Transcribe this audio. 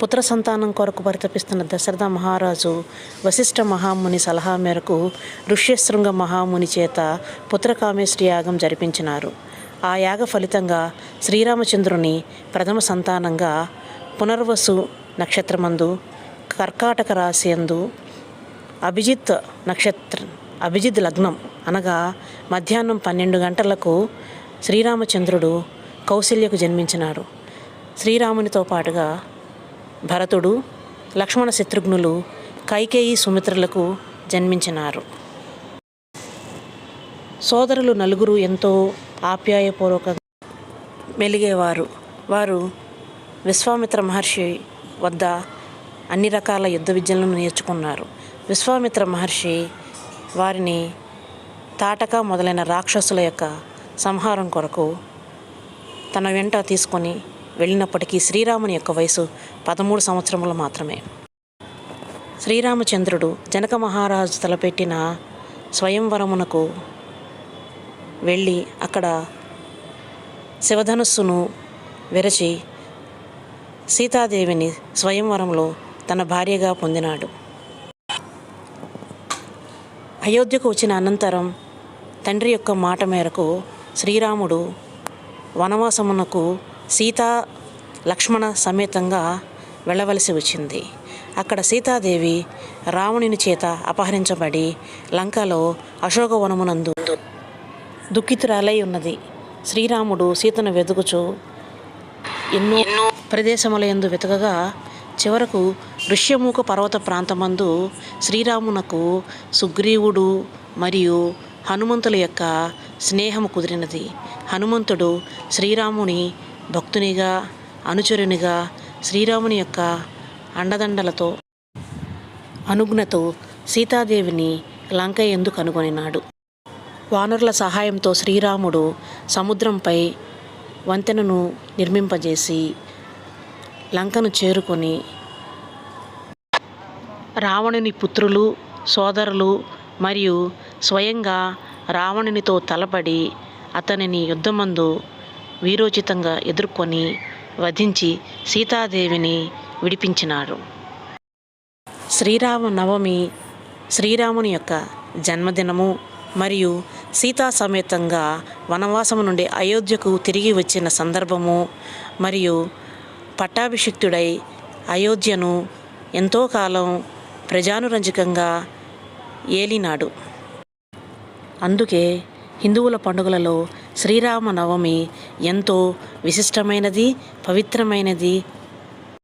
పుత్ర సంతానం కొరకు పరితపిస్తున్న దశరథ మహారాజు వశిష్ఠ మహాముని సలహా మేరకు ఋష్యశృంగ మహాముని చేత పుత్రకామేశ్వరి యాగం జరిపించినారు. ఆ యాగ ఫలితంగా శ్రీరామచంద్రుని ప్రథమ సంతానంగా పునర్వసు నక్షత్రమందు కర్కాటక రాశియందు అభిజిత్ నక్షత్ర అభిజిత్ లగ్నం అనగా మధ్యాహ్నం పన్నెండు గంటలకు శ్రీరామచంద్రుడు కౌశల్యకు జన్మించినారు శ్రీరామునితో పాటుగా భరతుడు లక్ష్మణ శత్రుఘ్నులు కైకేయి సుమిత్రులకు జన్మించినారు. సోదరులు నలుగురు ఎంతో ఆప్యాయపూర్వకంగా మెలిగేవారు. వారు విశ్వామిత్ర మహర్షి వద్ద అన్ని రకాల యుద్ధ విద్యలను నేర్చుకున్నారు. విశ్వామిత్ర మహర్షి వారిని తాటక మొదలైన రాక్షసుల యొక్క సంహారం కొరకు తన వెంట తీసుకొని వెళ్ళినప్పటికీ శ్రీరాముని యొక్క వయసు పదమూడు సంవత్సరములు మాత్రమే. శ్రీరామచంద్రుడు జనక మహారాజు తలపెట్టిన స్వయంవరమునకు వెళ్ళి అక్కడ శివధనుస్సును విరచి సీతాదేవిని స్వయంవరంలో తన భార్యగా పొందినాడు. అయోధ్యకు వచ్చిన అనంతరం తండ్రి యొక్క మాట మేరకు శ్రీరాముడు వనవాసమునకు సీతా లక్ష్మణ సమేతంగా వెళ్ళవలసి వచ్చింది. అక్కడ సీతాదేవి రావణుని చేత అపహరించబడి లంకలో అశోకవనమునందు దుఃఖితురాలై ఉన్నది. శ్రీరాముడు సీతను వెతుకుచు ఎన్నో ఎన్నో ప్రదేశముల యందు వెతకగా చివరకు ఋష్యముఖ పర్వత ప్రాంతమందు శ్రీరామునకు సుగ్రీవుడు మరియు హనుమంతుల యొక్క స్నేహము కుదిరినది. హనుమంతుడు శ్రీరాముని భక్తునిగా అనుచరునిగా శ్రీరాముని యొక్క అండదండలతో అనుజ్ఞతో సీతాదేవిని లంక ఎందుకు కనుగొనినాడు. వానరుల సహాయంతో శ్రీరాముడు సముద్రంపై వంతెనను నిర్మింపజేసి లంకను చేరుకొని రావణుని పుత్రులు సోదరులు మరియు స్వయంగా రావణునితో తలపడి అతనిని యుద్ధమందు వీరోచితంగా ఎదుర్కొని వధించి సీతాదేవిని విడిపించినాడు శ్రీరామ నవమి శ్రీరాముని యొక్క జన్మదినము మరియు సీతా సమేతంగా వనవాసము నుండి అయోధ్యకు తిరిగి వచ్చిన సందర్భము మరియు పట్టాభిషిక్తుడై అయోధ్యను ఎంతో కాలం ప్రజానురంజకంగా ఏలినాడు. అందుకే హిందువుల పండుగలలో శ్రీరామనవమి ఎంతో విశిష్టమైనది పవిత్రమైనది